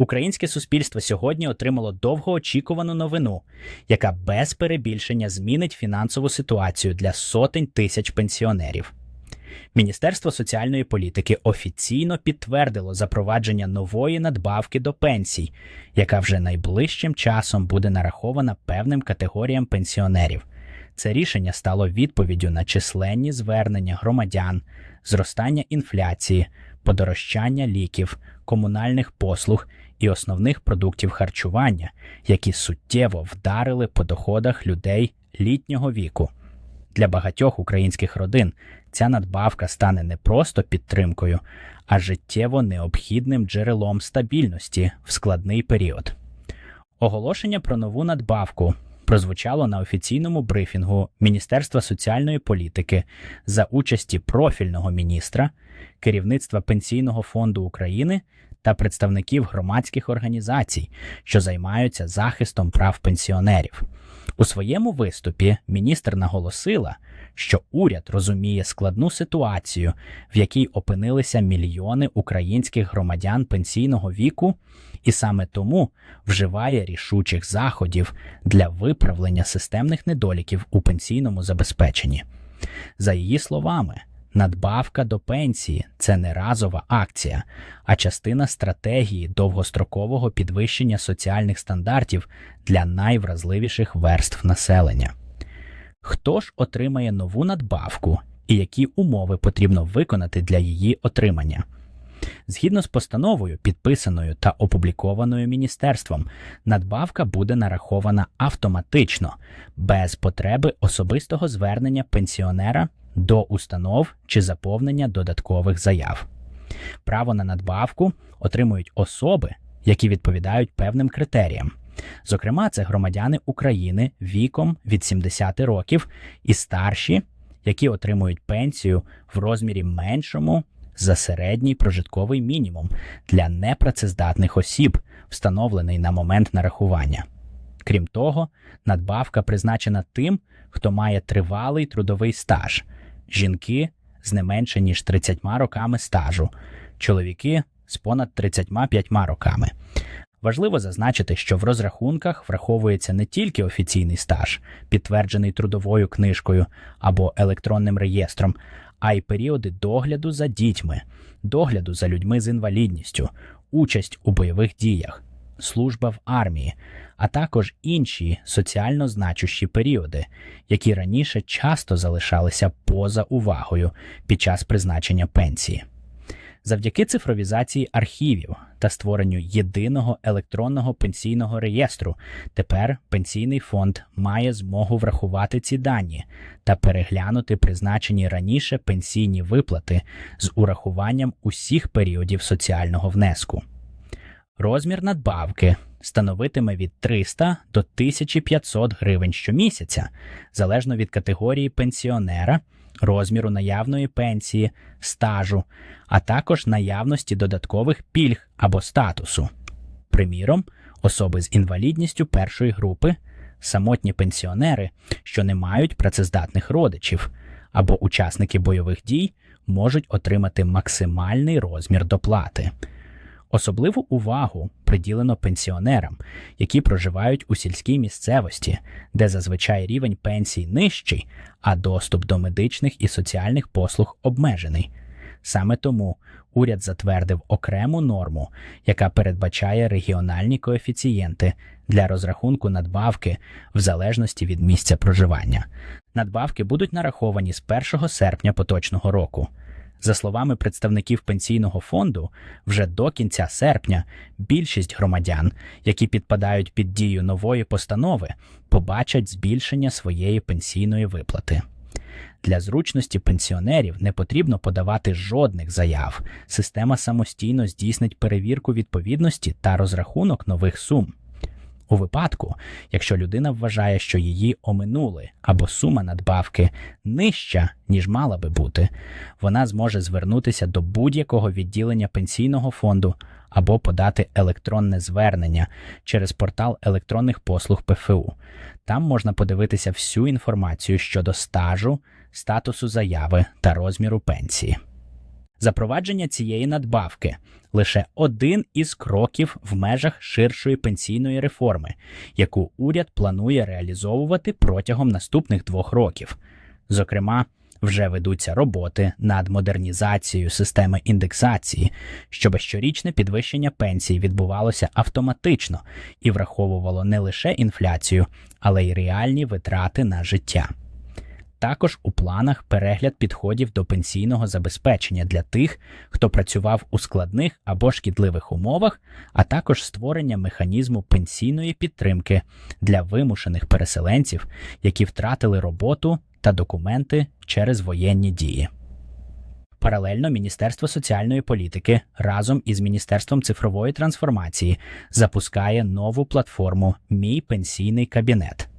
Українське суспільство сьогодні отримало довгоочікувану новину, яка без перебільшення змінить фінансову ситуацію для сотень тисяч пенсіонерів. Міністерство соціальної політики офіційно підтвердило запровадження нової надбавки до пенсій, яка вже найближчим часом буде нарахована певним категоріям пенсіонерів. Це рішення стало відповіддю на численні звернення громадян, зростання інфляції, подорожчання ліків, комунальних послуг і основних продуктів харчування, які суттєво вдарили по доходах людей літнього віку. Для багатьох українських родин ця надбавка стане не просто підтримкою, а життєво необхідним джерелом стабільності в складний період. Оголошення про нову надбавку прозвучало на офіційному брифінгу Міністерства соціальної політики за участі профільного міністра, керівництва Пенсійного фонду України та представників громадських організацій, що займаються захистом прав пенсіонерів. У своєму виступі міністр наголосила, що уряд розуміє складну ситуацію, в якій опинилися мільйони українських громадян пенсійного віку, і саме тому вживає рішучих заходів для виправлення системних недоліків у пенсійному забезпеченні. За її словами, надбавка до пенсії це не разова акція, а частина стратегії довгострокового підвищення соціальних стандартів для найвразливіших верств населення. Хто ж отримає нову надбавку і які умови потрібно виконати для її отримання? Згідно з постановою, підписаною та опублікованою міністерством, надбавка буде нарахована автоматично, без потреби особистого звернення пенсіонера до установ чи заповнення додаткових заяв. Право на надбавку отримують особи, які відповідають певним критеріям. Зокрема, це громадяни України віком від 70 років і старші, які отримують пенсію в розмірі меншому за середній прожитковий мінімум для непрацездатних осіб, встановлений на момент нарахування. Крім того, надбавка призначена тим, хто має тривалий трудовий стаж, жінки з не менше ніж 30 роками стажу, чоловіки з понад 35 роками. Важливо зазначити, що в розрахунках враховується не тільки офіційний стаж, підтверджений трудовою книжкою або електронним реєстром, а й періоди догляду за дітьми, догляду за людьми з інвалідністю, участь у бойових діях, служба в армії, а також інші соціально значущі періоди, які раніше часто залишалися поза увагою під час призначення пенсії. Завдяки цифровізації архівів та створенню єдиного електронного пенсійного реєстру тепер пенсійний фонд має змогу врахувати ці дані та переглянути призначені раніше пенсійні виплати з урахуванням усіх періодів соціального внеску. Розмір надбавки становитиме від 300 до 1500 гривень щомісяця, залежно від категорії пенсіонера розміру наявної пенсії, стажу, а також наявності додаткових пільг або статусу. Приміром, особи з інвалідністю першої групи, самотні пенсіонери, що не мають працездатних родичів, або учасники бойових дій можуть отримати максимальний розмір доплати. Особливу увагу приділено пенсіонерам, які проживають у сільській місцевості, де зазвичай рівень пенсій нижчий, а доступ до медичних і соціальних послуг обмежений. Саме тому уряд затвердив окрему норму, яка передбачає регіональні коефіцієнти для розрахунку надбавки в залежності від місця проживання. Надбавки будуть нараховані з 1 серпня поточного року. За словами представників пенсійного фонду, вже до кінця серпня більшість громадян, які підпадають під дію нової постанови, побачать збільшення своєї пенсійної виплати. Для зручності пенсіонерів не потрібно подавати жодних заяв. Система самостійно здійснить перевірку відповідності та розрахунок нових сум. У випадку, якщо людина вважає, що її оминули або сума надбавки нижча, ніж мала би бути, вона зможе звернутися до будь-якого відділення пенсійного фонду або подати електронне звернення через портал електронних послуг ПФУ. Там можна подивитися всю інформацію щодо стажу, статусу заяви та розміру пенсії. Запровадження цієї надбавки лише один із кроків в межах ширшої пенсійної реформи, яку уряд планує реалізовувати протягом наступних двох років. Зокрема, вже ведуться роботи над модернізацією системи індексації, щоб щорічне підвищення пенсій відбувалося автоматично і враховувало не лише інфляцію, але й реальні витрати на життя. Також у планах перегляд підходів до пенсійного забезпечення для тих, хто працював у складних або шкідливих умовах, а також створення механізму пенсійної підтримки для вимушених переселенців, які втратили роботу та документи через воєнні дії. Паралельно Міністерство соціальної політики разом із Міністерством цифрової трансформації запускає нову платформу Мій пенсійний кабінет.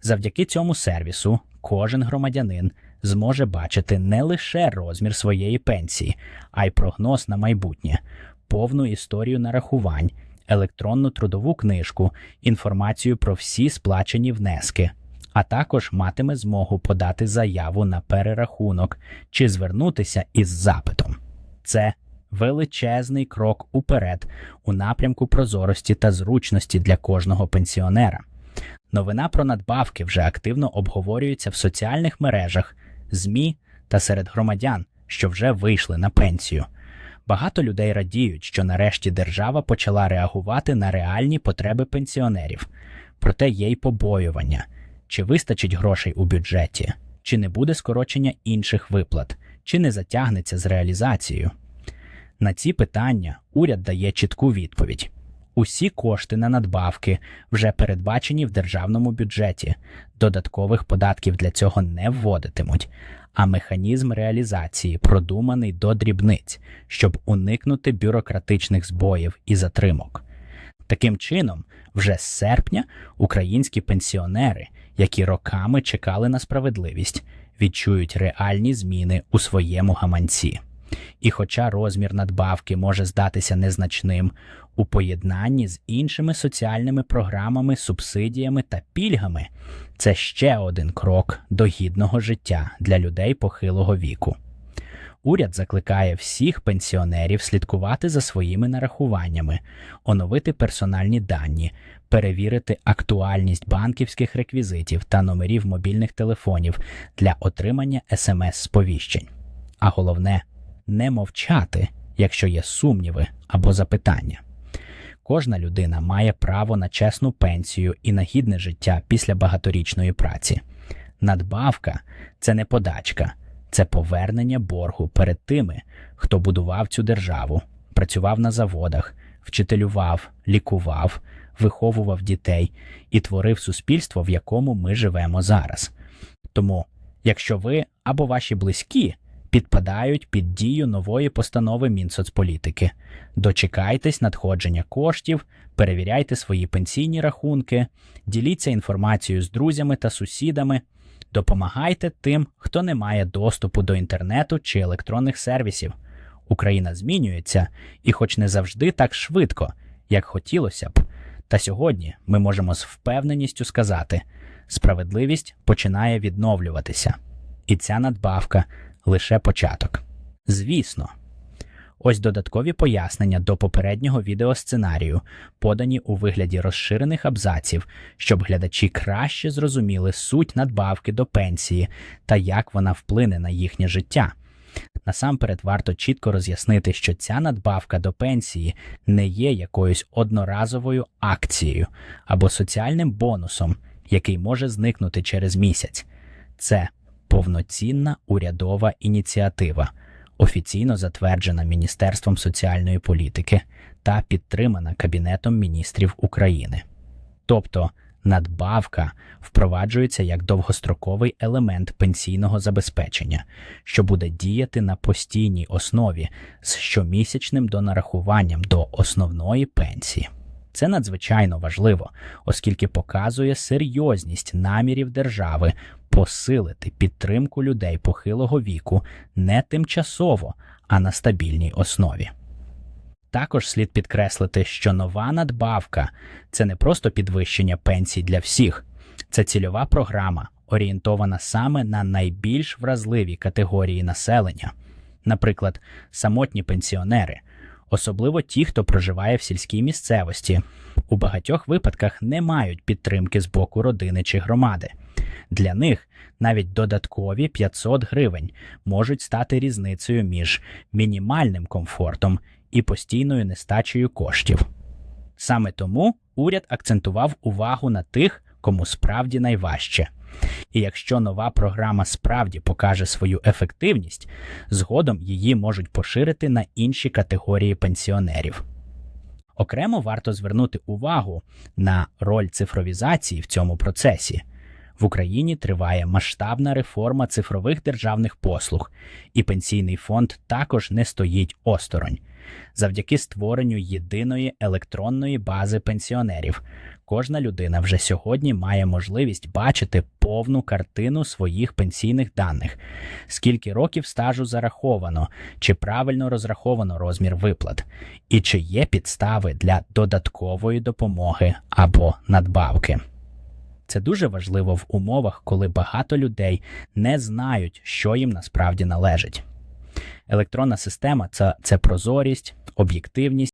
Завдяки цьому сервісу кожен громадянин зможе бачити не лише розмір своєї пенсії, а й прогноз на майбутнє, повну історію нарахувань, електронну трудову книжку, інформацію про всі сплачені внески а також матиме змогу подати заяву на перерахунок чи звернутися із запитом. Це величезний крок уперед у напрямку прозорості та зручності для кожного пенсіонера. Новина про надбавки вже активно обговорюється в соціальних мережах, ЗМІ та серед громадян, що вже вийшли на пенсію. Багато людей радіють, що нарешті держава почала реагувати на реальні потреби пенсіонерів, проте є й побоювання чи вистачить грошей у бюджеті, чи не буде скорочення інших виплат, чи не затягнеться з реалізацією. На ці питання уряд дає чітку відповідь. Усі кошти на надбавки вже передбачені в державному бюджеті, додаткових податків для цього не вводитимуть, а механізм реалізації продуманий до дрібниць, щоб уникнути бюрократичних збоїв і затримок. Таким чином, вже з серпня українські пенсіонери, які роками чекали на справедливість, відчують реальні зміни у своєму гаманці. І хоча розмір надбавки може здатися незначним у поєднанні з іншими соціальними програмами, субсидіями та пільгами, це ще один крок до гідного життя для людей похилого віку. Уряд закликає всіх пенсіонерів слідкувати за своїми нарахуваннями, оновити персональні дані, перевірити актуальність банківських реквізитів та номерів мобільних телефонів для отримання смс-сповіщень. А головне не мовчати, якщо є сумніви або запитання. Кожна людина має право на чесну пенсію і на гідне життя після багаторічної праці. Надбавка це не подачка, це повернення боргу перед тими, хто будував цю державу, працював на заводах, вчителював, лікував, виховував дітей і творив суспільство, в якому ми живемо зараз. Тому, якщо ви або ваші близькі підпадають під дію нової постанови Мінсоцполітики, дочекайтесь надходження коштів, перевіряйте свої пенсійні рахунки, діліться інформацією з друзями та сусідами. Допомагайте тим, хто не має доступу до інтернету чи електронних сервісів. Україна змінюється, і, хоч не завжди так швидко, як хотілося б, та сьогодні ми можемо з впевненістю сказати, справедливість починає відновлюватися, і ця надбавка лише початок. Звісно. Ось додаткові пояснення до попереднього відеосценарію, подані у вигляді розширених абзаців, щоб глядачі краще зрозуміли суть надбавки до пенсії та як вона вплине на їхнє життя. Насамперед варто чітко роз'яснити, що ця надбавка до пенсії не є якоюсь одноразовою акцією або соціальним бонусом, який може зникнути через місяць. Це повноцінна урядова ініціатива офіційно затверджена Міністерством соціальної політики та підтримана Кабінетом міністрів України. Тобто надбавка впроваджується як довгостроковий елемент пенсійного забезпечення, що буде діяти на постійній основі з щомісячним донарахуванням до основної пенсії. Це надзвичайно важливо, оскільки показує серйозність намірів держави посилити підтримку людей похилого віку не тимчасово, а на стабільній основі. Також слід підкреслити, що нова надбавка це не просто підвищення пенсій для всіх, це цільова програма, орієнтована саме на найбільш вразливі категорії населення, наприклад, самотні пенсіонери, особливо ті, хто проживає в сільській місцевості. У багатьох випадках не мають підтримки з боку родини чи громади. Для них навіть додаткові 500 гривень можуть стати різницею між мінімальним комфортом і постійною нестачею коштів. Саме тому уряд акцентував увагу на тих, кому справді найважче. І якщо нова програма справді покаже свою ефективність, згодом її можуть поширити на інші категорії пенсіонерів. Окремо варто звернути увагу на роль цифровізації в цьому процесі. В Україні триває масштабна реформа цифрових державних послуг, і пенсійний фонд також не стоїть осторонь. Завдяки створенню єдиної електронної бази пенсіонерів, кожна людина вже сьогодні має можливість бачити повну картину своїх пенсійних даних, скільки років стажу зараховано, чи правильно розраховано розмір виплат, і чи є підстави для додаткової допомоги або надбавки. Це дуже важливо в умовах, коли багато людей не знають, що їм насправді належить. Електронна система це, це прозорість, об'єктивність